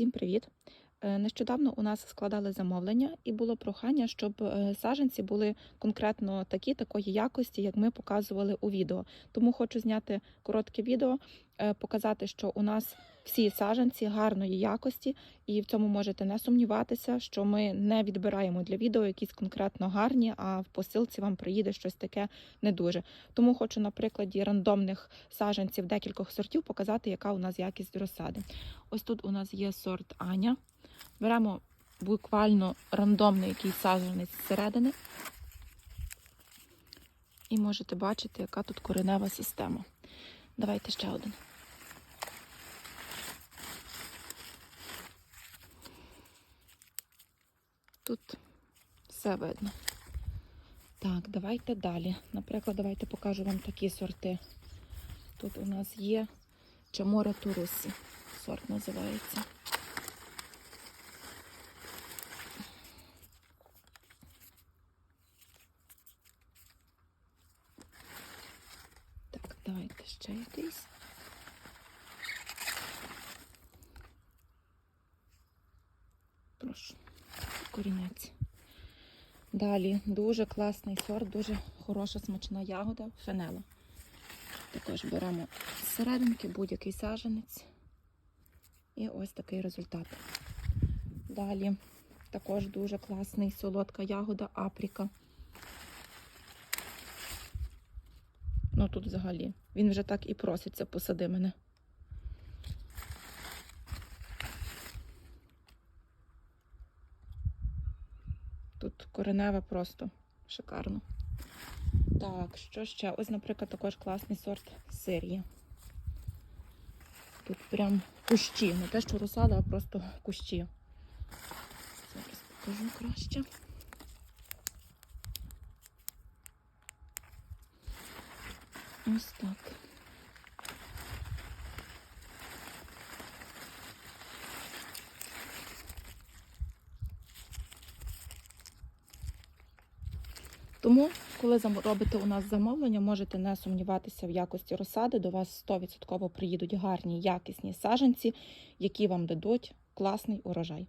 Всім привіт! Е, Нещодавно у нас складали замовлення і було прохання, щоб саженці саджанці були конкретно такі, такої якості, як ми показували у відео. Тому хочу зняти коротке відео, е, показати, що у нас всі саджанці гарної якості, і в цьому можете не сумніватися, що ми не відбираємо для відео якісь конкретно гарні, а в посилці вам приїде щось таке не дуже. Тому хочу на прикладі рандомних саджанців декількох сортів показати, яка у нас якість розсади. Ось тут у нас є сорт Аня. Беремо буквально рандомний якийсь саджанець зсередини. І можете бачити, яка тут коренева система. Давайте ще один. Тут все видно. Так, давайте далі. Наприклад, давайте покажу вам такі сорти. Тут у нас є Чамора Турусі. Сорт називається. Так, давайте ще якийсь. Прошу, корінець. Далі дуже класний сорт, дуже хороша смачна ягода, фенела. Також беремо серединки будь-який саджанець. І ось такий результат. Далі також дуже класний солодка ягода апріка. Ну тут взагалі. Він вже так і проситься, посади мене. Тут кореневе просто шикарно. Так, що ще? Ось, наприклад, також класний сорт сирії. Тут прям кущі. Не те, що розсада, а просто кущі. Зараз покажу краще. Ось так. Тому, коли робите у нас замовлення, можете не сумніватися в якості розсади. До вас 100% приїдуть гарні, якісні саджанці, які вам дадуть класний урожай.